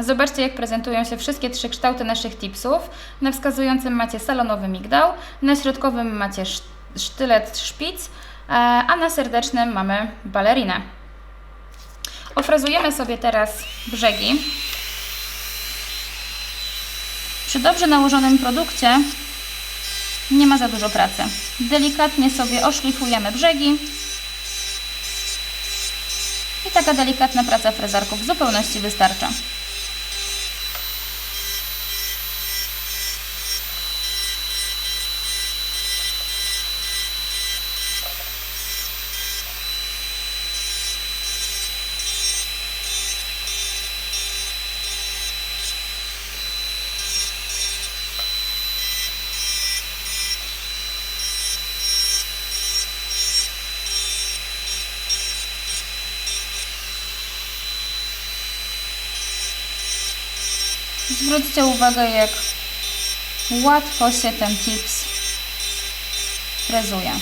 Zobaczcie, jak prezentują się wszystkie trzy kształty naszych tipsów. Na wskazującym macie salonowy migdał, na środkowym macie sz- sztylet szpic, e, a na serdecznym mamy balerinę. Ofrazujemy sobie teraz brzegi. Przy dobrze nałożonym produkcie nie ma za dużo pracy. Delikatnie sobie oszlifujemy brzegi. I taka delikatna praca frezarką w zupełności wystarcza. Zwróćcie uwagę, jak łatwo się ten tips frezuje.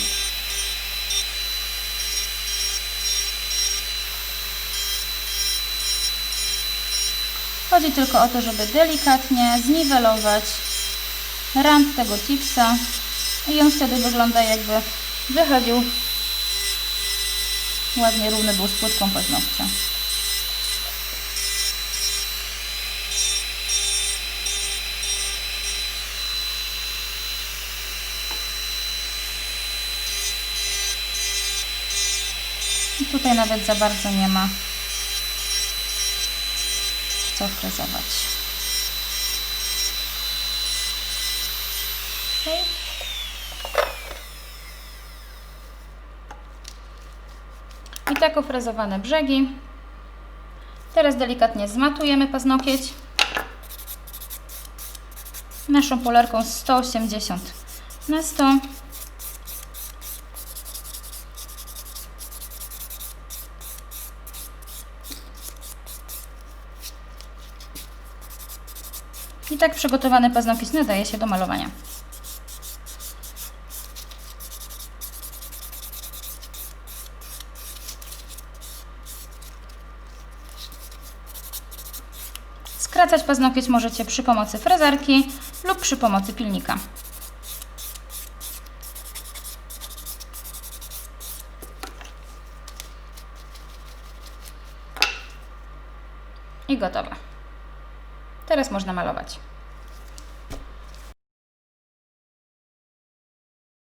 Chodzi tylko o to, żeby delikatnie zniwelować rand tego tipsa i on wtedy wygląda jakby wychodził ładnie równy był z płytką paznokcia. I tutaj nawet za bardzo nie ma co frezować. Okay. I tak ofrezowane brzegi. Teraz delikatnie zmatujemy paznokieć naszą polarką 180 na 100. I tak przygotowany paznokieć nadaje się do malowania. Skracać paznokieć możecie przy pomocy frezarki lub przy pomocy pilnika. I gotowe. Teraz można malować.